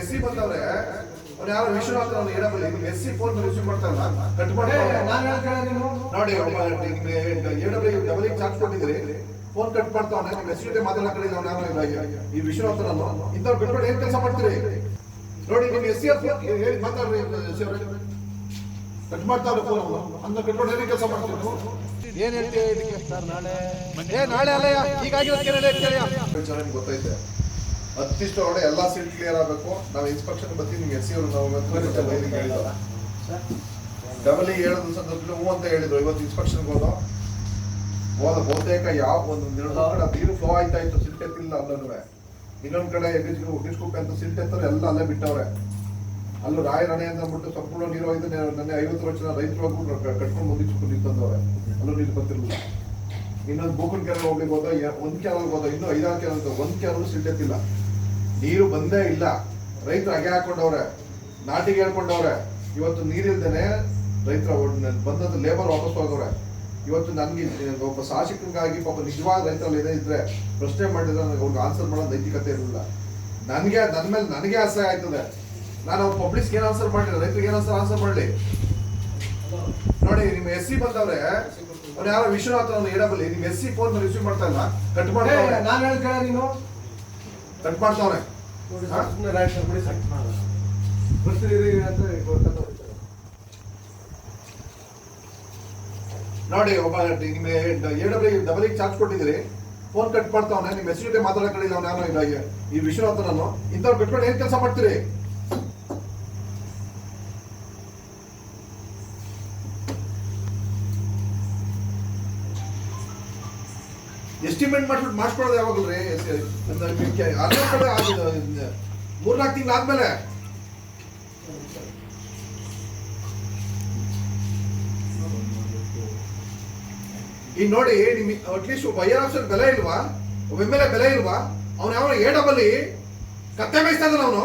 S C ಬಂದವ್ರೆ ಅವ್ನು ಯಾರೋ ವಿಶ್ವನಾಥ್ ಅವ್ನು ಹೇಳಬಲ್ಲ ಈಗ ಮೆಸ್ಸಿ ಸಿ ಫೋನ್ ರಿಸೀವ್ ಮಾಡ್ತಾರಲ್ಲ ಕಟ್ ಮಾಡಿ ನಾನು ನೀನು? ನೋಡಿ ಎ ಡಬ್ಲ್ಯೂ ಡಬಲ್ ಚಾರ್ಜ್ ಕೊಟ್ಟಿದ್ರಿ ಫೋನ್ ಕಟ್ ಮಾಡ್ತಾವನೆ ನಿಮ್ಮ ಎಸ್ ಜೊತೆ ಮಾತಾಡೋ ಕಡೆ ಅವ್ನು ಯಾರು ಇಲ್ಲ ಈ ವಿಶ್ವನಾಥನನ್ನು ಇಂಥವ್ರು ಬಿಟ್ಬಿಟ್ಟು ಏನ್ ಕೆಲಸ ಮಾಡ್ತೀರಿ? ನೋಡಿ ನಿಮ್ ಎಸ್ ಸಿ ಹೇಳಿ ಮಾತಾಡ್ರಿ ಕಟ್ ಮಾಡ್ತಾವ್ರೆ ಫೋನ್ ಅವನು. ಅಂತ ಬಿಟ್ಬಿಟ್ಟು ಏನೇ ಕೆಲಸ ಮಾಡ್ತೀರಿ? ಏನ್ ಹೇಳ್ತೀವಿ ಇದಕ್ಕೆ ಸರ್ ನಾಳೆ? ಏ ನಾಳೆ ಅಲ್ಲ ವಿಚಾರ ನಿಮ್ಗೆ ಗೊತ್ತೈತೆ ಹತ್ತಿಷ್ಟು ಒಳಗಡೆ ಎಲ್ಲ ಸೀಟ್ ಕ್ಲಿಯರ್ ಆಗಬೇಕು. ನಾವು ಇನ್ಸ್ಪೆಕ್ಷನ್ ಬರ್ತೀವಿ, ನಿಮ್ಗೆ ಎಸ್ ಸಿ ಅವರು ನಾವು ಡಬಲಿ ಹೇಳಿದ ಸಂದರ್ಭದಲ್ಲಿ ಹ್ಞೂ ಅಂತ ಹೇಳಿದ್ರು. ಇವತ್ತು ಇನ್ಸ್ಪೆಕ್ಷನ್ ಹೋದ. ಹೋದ ಬಹುತೇಕ ಯಾವ ಒಂದು ಎರಡು ಕಡೆ ನೀರು ಫ್ಲೋ ಆಯ್ತಾ ಇತ್ತು ಸಿಲ್ಟ್ ಎತ್ತಿಲ್ಲ ಅಲ್ಲೂ ಇನ್ನೊಂದ್ ಕಡೆ ಒಗ್ಗಿಸ್ಕೊಕ್ಕೆ ಅಂತ ಸಿಲ್ಟ್ ಎಲ್ಲ ಅಲ್ಲೇ ಬಿಟ್ಟವ್ರೆ. ಅಲ್ಲೂ ರಾಯರಣೆ ಅಂತ ಅಂದ್ಬಿಟ್ಟು ಸಂಪೂರ್ಣ ನೀರು ಹೋಯ್ತು ನನ್ನ ಐವತ್ತು ವರ್ಷ ರೈತರು ಹೋಗ್ಬಿಟ್ಟು ಕಟ್ಕೊಂಡು ಮುಗಿಸ್ಕೊಂಡು ನೀರು ತಂದವ್ರೆ ಅಲ್ಲೂ ನೀರು ಬರ್ತಿರ್ಲಿಲ್ಲ. ಇನ್ನೊಂದು ಗೋಕುಲ್ ಕೆರೆ ಹೋಗ್ಲಿಕ್ಕೆ ಹೋದ ಒಂದು ಕೆರೆ ಹೋದ, ಇನ್ನೂ ಐದಾರು ಕೆರೆ ಒಂದು ಒಂದ್ ಕೆರೆ ಸಿಲ್ಟ್ ಎತ್ತಿಲ್ಲ. ನೀರು ಬಂದೇ ಇಲ್ಲ. ರೈತರು ಹಗೆ ಹಾಕೊಂಡವ್ರೆ ನಾಟಿಗೆ ಹೇಳ್ಕೊಂಡವ್ರೆ ಇವತ್ತು ನೀರಿಲ್ದೇನೆ ರೈತರ ಬಂದದ್ದು ಲೇಬರ್ ವಾಪಸ್ ಹೋಗವ್ರೆ ಇವತ್ತು ನನಗೆ ಒಬ್ಬ ಸಾಹಸಿಕನಿಗಾಗಿ ಪಾಪ ನಿಜವಾದ ರೈತರಲ್ಲಿ ಏನೇ ಇದ್ರೆ ಪ್ರಶ್ನೆ ಮಾಡಿದ್ರೆ ನನಗೆ ಅವ್ರಿಗೆ ಆನ್ಸರ್ ಮಾಡೋ ನೈತಿಕತೆ ಇರಲಿಲ್ಲ. ನನಗೆ ನನ್ನ ಮೇಲೆ ನನಗೆ ಅಸಹ್ಯ ಆಯ್ತದೆ. ನಾನು ಅವ್ರ ಪಬ್ಲಿಕ್ಗೆ ಏನು ಆನ್ಸರ್ ಮಾಡಲಿ? ರೈತರಿಗೆ ಏನು ಆನ್ಸರ್ ಆನ್ಸರ್ ಮಾಡಲಿ? ನೋಡಿ ನಿಮ್ಮ ಎಸ್ ಸಿ ಬಂದವ್ರೆ ಅವ್ರು ಯಾರೋ ವಿಶ್ವನಾಥ್ ಅವ್ನು ಹೇಳಬಲ್ಲಿ ನಿಮ್ಮ ಎಸ್ ಸಿ ಫೋನ್ ರಿಸೀವ್ ಮಾಡ್ತಾ ಇಲ್ಲ? ಕಟ್ ಮಾಡ್ತಾವ್ರೆ. ನಾನು ಹೇಳ್ಕೊಳ್ಳ ನೀನು. ಕಟ್ ಮಾಡ್ತಾವ್ರೆ? ಸುಮ್ಮನೆ ಬರ್ತೀರಿ ಅಂತ ನೋಡಿ ಒಬ್ಬ ನಿಮ್ಮ ಎ ಡಬಲಿಗೆ ಡಬಲ್ ಚಾರ್ಜ್ ಕೊಟ್ಟಿದ್ದೀರಿ. ಫೋನ್ ಕಟ್ ಮಾಡ್ತಾವನೆ ನಿಮ್ಮ ಹೆಸರು ಜೊತೆ ಮಾತಾಡೋ ಕಡೆ ಅವ್ನು ಯಾರೋ ಇಲ್ಲ ಈ- ವಿಷಯ ವಿಶ್ವನಾಥನನ್ನು. ಇಂಥವ್ರು ಬಿಟ್ಕೊಂಡು ಏನು ಕೆಲಸ ಮಾಡ್ತೀರಿ? ಎಸ್ಟಿಮೇಟ್ ಮಾಡ್ಬಿಟ್ಟು ಮಾಡಿಸ್ಕೊಳ್ಳೋದು ಯಾವಾಗಲ್ರಿ ಅರ್ಧ ಕಡೆ ಆಗಿದೆ. ಮೂರ್ನಾಲ್ಕು ತಿಂಗಳು ಆದ್ಮೇಲೆ. ಈಗ ನೋಡಿ ನಿಮ್ಗೆ ಅಟ್ಲೀಸ್ಟ್ ಒಬ್ಬ ಐ ಆಫೀಸರ್ ಬೆಲೆ ಇಲ್ವಾ? ಒಬ್ಬ ಎಂ ಎಲ್ ಎ ಬೆಲೆ ಇಲ್ವಾ? ಅವ್ನು ಯಾವ ಎ ಡಬಲ್ ಕತ್ತೆ ಮೇಯಿಸ್ತಾ ಇದ್ದಾನೆ ಅವನು.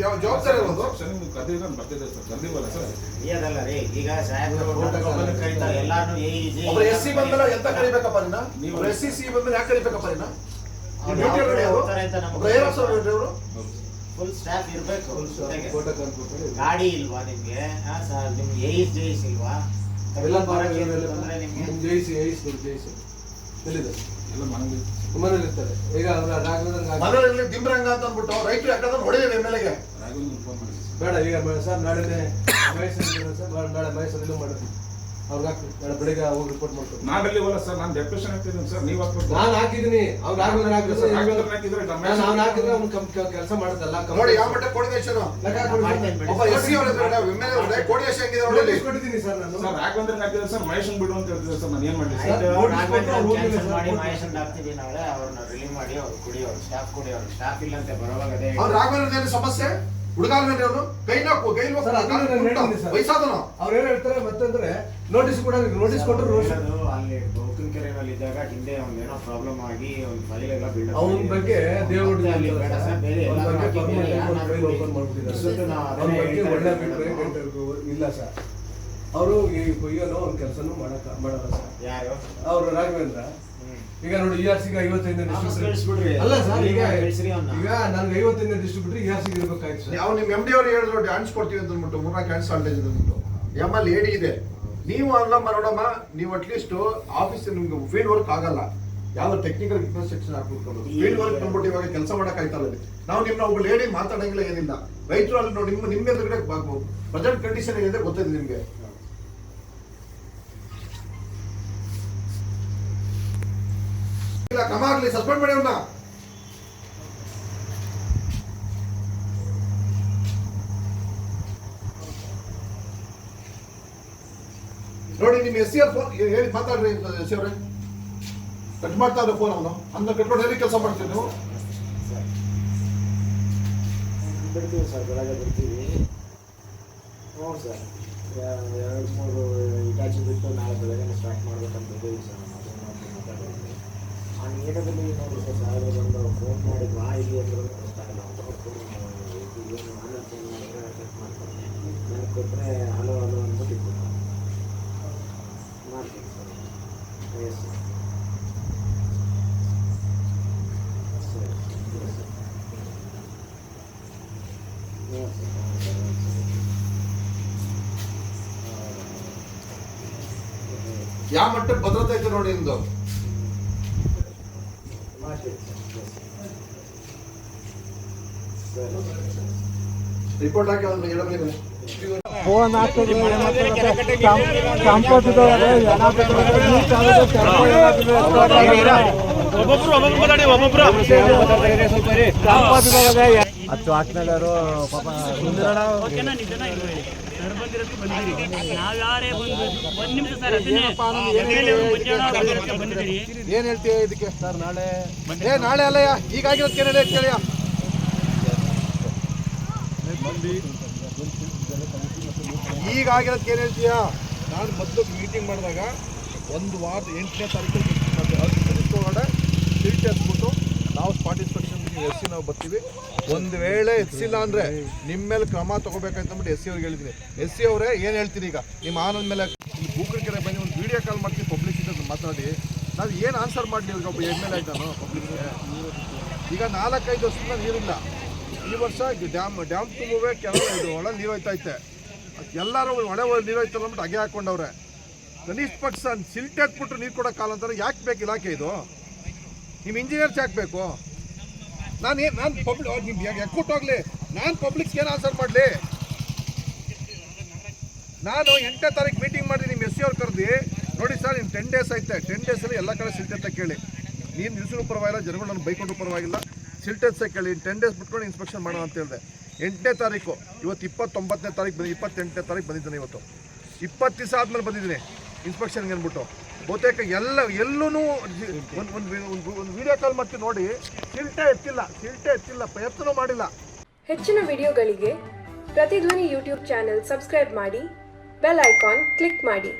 ಯಾವ ಜವಾಬ್ದಾರಿ ಇರೋದು ಇದಲ್ಲ ರೀ ಈಗ ಸಾಹೇಬ್ರು ಒಬ್ಬೊಬ್ಬರನ್ನ ಕರೀತಾರೆ ಎಲ್ಲಾರ್ನು ಏ ಇದೆ ಒಬ್ಬ ಎಸ್ ಸಿ ಎಂತ ಕರಿಬೇಕಪ್ಪ ನಿನ್ನ? ಒಬ್ಬ ಎಸ್ ಸಿ ಸಿ ಯಾಕೆ ಕರಿಬೇಕಪ್ಪ ನಿನ್ನ? ಫುಲ್ ಸ್ಟಾಫ್ ಇರ್ಬೇಕು ಗಾಡಿ ಇಲ್ವಾ ನಿಮ್ಗೆ? ಹಾ ಸರ್ ನಿಮ್ಗೆ ಏಸ್ ಜೇಸ್ ಇಲ್ವಾ? ಎಲ್ಲ ನಿಮ್ಗೆ? ಜಯಿಸಿ ಜಯಿಸಿ ಜಯಿಸಿ ಎಲ್ಲ ಮನೇಲಿ ಇರ್ತಾರೆ. ಈಗ ಅವ್ರ ರಾಘವೇಂದ್ರ ಮನೆಯಲ್ಲಿ ದಿಂಬ್ರಂಗ ಅಂತ ಅಂದ್ಬಿಟ್ಟು ರೈತರು ಯಾಕಂದ್ರೆ ಹೊಡೆದಿದೆ ಎಂ ಎಲ್ ಎಗೆ ಬೇಡ ಈಗ ಸರ್ ನಾಳೆ ಮಹೇಶ್ವರ ಸರ್? ಅವ್ರಿಗೆ ಬೆಳಿಗ್ಗೆ ಹೋಗಿ ರಿಪೋರ್ಟ್ ಹೋಗಲ್ಲ ಸರ್? ನಾನು ಡೆಪ್ಯೂಷನ್ ಸರ್. ನೀವು ಹಾಕ್ಬೇಕು ನಾನು ಹಾಕಿದ್ದೀನಿ ಅವ್ರು ರಾಘವೇಂದ್ರ ಸರ್, ರಾಘವೇಂದ್ರ ಹಾಕಿದ್ರೆ ಹಾಕಿದ್ರೆ ನಮ್ಮ ನಾನು ಹಾಕಿದ್ರೆ ಅವ್ನು ಕೆಲಸ ನೋಡಿ ಯಾವ ಮಟ್ಟ ಕೋರ್ಡಿನೇಷನ್. ಒಬ್ಬ ಎಸ್ ಸಿ ಅವರ ಎಂ ಎಲ್ ಎ ಕೋರ್ಡಿನೇಷನ್ ಹೆಂಗಿದೆ ನೋಡಿ ನೋಟಿಸ್ ಕೊಟ್ಟಿದ್ದೀನಿ ಸರ್ ನಾನು. ಸರ್ ರಾಘವೇಂದ್ರ ಹಾಕಿದ್ರೆ ಸರ್ ಮಹೇಶನ್ ಬಿಡು ಅಂತ ಸರ್ ನಾನು ಏನ್ ಮಾಡ್ಲಿ ಸರ್? ಮಾಡಿ ಮಹೇಶನ್ ಹಾಕ್ತೀವಿ ನಾಳೆ. ಅವ್ರನ್ನ ರಿಲೀವ್ ಮಾಡಿ ಅವ್ರು ಕುಡಿ ಅವ್ರು ಸ್ಟಾಫ್ ಕುಡಿ ಅವ್ರು ಸ್ಟಾಫ್ ಇಲ್ಲಂತೆ ಬರೋವಾಗ ರಾಘವೇಂದ್ರ ಸಮಸ್ಯೆ? ಅವರು ಕೈನ. ವಯಸ್ಸಾದನು ಅವ್ರು ಏನ್ ಹೇಳ್ತಾರೆ ಮತ್ತಂದ್ರೆ ನೋಟಿಸ್ ಕೂಡ ನೋಟಿಸ್ ಕೊಟ್ಟರು ಅಲ್ಲಿ ಕೆರೆನಲ್ಲಿ ಇದ್ದಾಗ ಹಿಂದೆ ಒಂದೇನೋ ಪ್ರಾಬ್ಲಮ್ ಆಗಿ ಒಂದು ಫೈಲ್ ಎಲ್ಲ ಬಿಲ್ಡ್ ಅವನ ಬಗ್ಗೆ ದೇವರು ಅಲ್ಲಿ ಬೇಡ ಸರ್ ಬೇರೆ ಅವ್ನ ಎಲ್ಲ ಬಗ್ಗೆ ಹಾಕಿ ಬೇರೆ permanent ಯಾರ್ನಾದ್ರು file ಮಾಡ್ಬಿಟ್ಟಿದ್ದಾರೆ. ಒಳ್ಳೆ. ಇಲ್ಲ ಸರ್ ಅವರು ಈ ಕೊಯ್ಯೋನು ಒಂದ್ ಕೆಲಸನೂ ಮಾಡಕ ಮಾಡಲ್ಲ ಸರ್ ಯಾರು ಅವರು ರಾಘವೇಂದ್ರ ಈಗ ನೋಡಿ ಇ ಆರ್ ಸಿಗೆ ಐವತ್ತೈದನೇ ಡಿಸ್ಟ್ರಿಬ್ಯೂಟರ್ ಅಲ್ಲ ಸರ್ ಈಗ. ಈಗ ನನ್ಗೆ ಐವತ್ತೈದನೇ ಡಿಸ್ಟ್ರಿಬ್ಯೂಟರ್ ಇ ಆರ್ ಸಿಗೆ ಇರ್ಬೇಕಾಯ್ತು ಸರ್ ಯಾವ ನಿಮ್ಮ ಎಂ ಡಿ ಅವರು ಹೇಳಿದ್ರು ಡ್ಯಾನ್ಸ್ ಕೊಡ್ತೀವಿ ಅಂತ ಅಂದ್ಬಿಟ್ಟು ಮೂರ್ನಾಲ್ಕು ಡ್ಯಾನ್ಸ್ ಅಂತ ಅಂದ್ಬಿಟ್ಟು. ಎಂ ಎಲ್ ಏಡಿ ಇದೆ. ನೀವು ಅಲ್ಲಮ್ಮ ನೋಡಮ್ಮ ನೀವು ಅಟ್ಲೀಸ್ಟ್ ಆಫೀಸ್ ನಿಮ್ಗೆ ಫೀಲ್ಡ್ ವರ್ಕ್ ಆಗಲ್ಲ. ಯಾವ ಟೆಕ್ನಿಕಲ್ ಇನ್ಫ್ರಾಸ್ಟ್ರಕ್ಚರ್ ಹಾಕ್ಬಿಟ್ಟು ಫೀಲ್ಡ್ ವರ್ಕ್ ಬಂದ್ಬಿಟ್ಟು ಇವಾಗ ಕೆಲಸ ಮಾಡಕ್ ಆಯ್ತಲ್ಲ ಇಲ್ಲಿ. ನಾವು ನಿಮ್ನ ಒಬ್ಬ ಲೇಡಿ ಮಾತಾಡಂಗಿಲ್ಲ ಏನಿಲ್ಲ. ರೈತರು ಅಲ್ಲಿ ನೋಡಿ ನಿಮ್ಮ ನಿಮ್ಮ ಎದುರುಗಡೆ ಬಜೆಟ್ ಕಂಡೀಷನ್ ಏನಿದೆ ಗೊತ್ತಿದೆ ನಿಮ್ಗೆ. ಕ್ರಮ ಆಗಲಿ ಸಸ್ಪೆಂಡ್ ಮಾಡಿ ನೋಡಿ, ನಿಮ್ಮ ಎಸ್ ಸಿ ಆರ್ ಫೋನ್ ಹೇಳಿ ಮಾತಾಡ್ರಿ, ಎಸ್ ಸಿ ಅವರೇ. ಕಟ್ ಮಾಡ್ತಾ ಇರೋ ಫೋನ್ ಅವನು. ಅಂತ ಕಟ್ಕೊಂಡು ಹೇಳಿ ಕೆಲಸ ಮಾಡ್ತೀರಿ ನೀವು. ಬಿಡ್ತೀವಿ ಸರ್, ಬೆಳಗ್ಗೆ ಬಿಡ್ತೀವಿ. ಹ್ಞೂ ಸರ್ ಎರಡು ಮೂರು ಇಟಾಚಿ ಬಿಟ್ಟು ನಾಳೆ ಬೆಳಗ್ಗೆ ಸ್ಟಾರ್ಟ್ ಮಾಡ್ಬೇಕಂತ ಇದ್ದೀವಿ ಸರ್. ಮಾತಾಡೋದು ಆ ನೀಟದಲ್ಲಿ ನೋಡಿ ಸರ್ ಬಂದು ಫೋನ್ ಮಾಡಿ ಬಾ, ಇಲ್ಲಿ ಅಂತ ಕೊಟ್ಟು ಏನು ಆಮೇಲೆ ಫೋನ್ ಮಾಡಿದ್ರೆ ಚೆಕ್ ಮಾಡ್ಕೊಂಡೆ ನನಗೆ ಕೊಟ್ಟರೆ ಹಲೋ ಹಲೋ ಅಂದ್ಬಿಟ್ಟು ಇಟ್ಬಿಟ್ಟು ಮಾಡ್ತೀನಿ ಸರ್. ಎಸ್ ಯಾವ ಮಟ್ಟ ಭದ್ರತೆ ಐತೆ ನೋಡಿ ನಿಮ್ದು? ಮಾಡ್ತೀನಿ ಸರ್ ಸರ್ ರಿಪೋರ್ಟ್ ಹಾಕಿ ಅವ್ರನ್ನ ಒಬ್ಬೊಬ್ರು ಫೋನ್ ಹಾಕಿದ್ರೆ ಸಂಪತ್ತಿದವರು ಹತ್ತು ಹಾಕ್ತಿದ್ದಾರೆ ಪಾಪ ಓಕೆನಾ ನಿಜನಾ ಇದು ಹೇಳಿ. ಸರ್ ಬಂದಿರೋದಕ್ಕೆ ಬಂದಿರಿ ನಾವ್ ಯಾರೇ ಬಂದು ಒಂದ್ ನಿಮಿಷ ಸರ್ ಅದನ್ನೇ ಎದ್ದೇಳಿ ಅವ್ರು ಬಂದಿದ್ದೀರಿ. ಏನ್ ಹೇಳ್ತೀಯ ಇದಕ್ಕೆ ಸರ್ ನಾಳೆ? ಏ ನಾಳೆ ಅಲ್ಲಯ್ಯ ಈಗಾಗಿರೋದಕ್ಕೆ ಏನ್ ಹೇಳಿ ಕೇಳಿಯ ಈಗಾಗಿರೋದಕ್ಕೆ ಏನು ಹೇಳ್ತೀಯಾ? ನಾನು ಮೊದಲು ಮೀಟಿಂಗ್ ಮಾಡಿದಾಗ ಒಂದು ವಾರ ಎಂಟನೇ ತಾರೀಕು ಒಳಗಡೆ ಸೀಟ್ ಎತ್ಬಿಟ್ಟು ನಾವು ಸ್ಪಾಟ್ ಎಸ್ ಸಿ ನಾವು ಬರ್ತೀವಿ. ಒಂದು ವೇಳೆ ಎಸ್ಸಿಲ್ಲ ಅಂದರೆ ನಿಮ್ಮ ಮೇಲೆ ಕ್ರಮ ತೊಗೋಬೇಕಂತಂದ್ಬಿಟ್ಟು ಎಸ್ ಸಿ ಅವ್ರಿಗೆ ಹೇಳಿದ್ದೀನಿ. ಎಸ್ ಸಿ ಅವರೇ ಏನು ಹೇಳ್ತೀನಿ ಈಗ? ನಿಮ್ಮ ಆನಂದ ಮೇಲೆ ಈ ಕೆರೆ ಬಂದು ಒಂದು ವಿಡಿಯೋ ಕಾಲ್ ಮಾಡ್ತೀನಿ ಪಬ್ಲಿಕ್ ಜೊತೆ ಮಾತಾಡಿ. ನಾವು ಏನು ಆನ್ಸರ್ ಮಾಡಲಿ ಇವಾಗ ಒಬ್ಬ ಎಂ ಎಲ್ ಆಯ್ತಾನು ಪಬ್ಲಿಕ್ಗೆ ಈಗ ನಾಲ್ಕೈದು ವರ್ಷದಿಂದ ನೀರಿಲ್ಲ. ಈ ವರ್ಷ ಡ್ಯಾಮ್ ಡ್ಯಾಮ್ ತುಂಬುವೆ ಕೆಲವು ಇದು ಒಳ ನೀರು ಹೋಯ್ತೈತೆ ಎಲ್ಲರೂ ಒಳೆ ಒಳ ನೀರು ಹೋಯ್ತಲ್ಲ ಅಂದ್ಬಿಟ್ಟು ಅಗೆ ಹಾಕೊಂಡವ್ರೆ. ಕನಿಷ್ಠ ಪಕ್ಷ ಸಿಲ್ಟ್ ಹಾಕ್ಬಿಟ್ಟು ನೀರು ಕೊಡೋಕ್ಕಾಗಲ್ಲ ಅಂತಾರೆ. ಯಾಕೆ ಬೇಕು ಇಲಾಖೆ ಇದು? ನಿಮ್ಮ ಇಂಜಿನಿಯರ್ಸ್ ಯಾಕೆ ಬೇಕು? ನಾನು ಏನು ನಾನು ಪಬ್ಲಿಕ್ ನಿಮ್ಗೆ ಎಕ್ಕುಟ್ಟು ಹೋಗ್ಲಿ? ನಾನು ಪಬ್ಲಿಕ್ಸ್ ಏನು ಆನ್ಸರ್ ಮಾಡಲಿ? ನಾನು ಎಂಟನೇ ತಾರೀಕು ಮೀಟಿಂಗ್ ಮಾಡಿ ನಿಮ್ಮ ಎಸ್ ಸಿ ಅವ್ರು ಕರೆದು. ನೋಡಿ ಸರ್ ನಿಮ್ಮ ಟೆನ್ ಡೇಸ್ ಐತೆ. ಟೆನ್ ಡೇಸಲ್ಲಿ ಎಲ್ಲ ಕಡೆ ಸಿಲ್ಟೆತ್ತ ಕೇಳಿ. ನೀನು ನಿಲ್ಸಿದ್ರು ಪರವಾಗಿಲ್ಲ, ಜನಗಳು ನಾನು ಬೈಕೊಂಡು ಪರವಾಗಿಲ್ಲ. ಸಿಲ್ಟೆತ್ಸೆ ಕೇಳಿ ಟೆನ್ ಡೇಸ್ ಬಿಟ್ಕೊಂಡು ಇನ್ಸ್ಪೆಕ್ಷನ್ ಮಾಡೋಣ ಅಂತ ಹೇಳಿದೆ. ಎಂಟನೇ ತಾರೀಕು, ಇವತ್ತು ಇಪ್ಪತ್ತೊಂಬತ್ತನೇ ತಾರೀಕು ಬಂದು ಇಪ್ಪತ್ತೆಂಟನೇ ತಾರೀಕು ಬಂದಿದ್ದಾನೆ ಇವತ್ತು. ಇಪ್ಪತ್ತು ದಿವಸ ಆದಮೇಲೆ ಬಂದಿದ್ದೀನಿ. ಇನ್ಸ್ಪೆಕ್ಷನ್ಗೆ ಅಂದ್ಬಿಟ್ಟು. ಬಹುತೇಕ ಎಲ್ಲ ಎಲ್ಲೂ ಒಂದು ಒಂದು ಒಂದು ವಿಡಿಯೋ ಕಾಲ್ ಮತ್ತೆ ನೋಡಿ ಚಿಲ್ಟೆ ಎತ್ತಿಲ್ಲ ಚಿಲ್ಟೆ ಎತ್ತಿಲ್ಲ, ಪ್ರಯತ್ನ ಮಾಡಿಲ್ಲ. ಹೆಚ್ಚಿನ ವಿಡಿಯೋಗಳಿಗೆ ಪ್ರತಿಧ್ವನಿ ಯೂಟ್ಯೂಬ್ ಚಾನೆಲ್ ಸಬ್ಸ್ಕ್ರೈಬ್ ಮಾಡಿ, ಬೆಲ್ ಐಕಾನ್ ಕ್ಲಿಕ್ ಮಾಡಿ.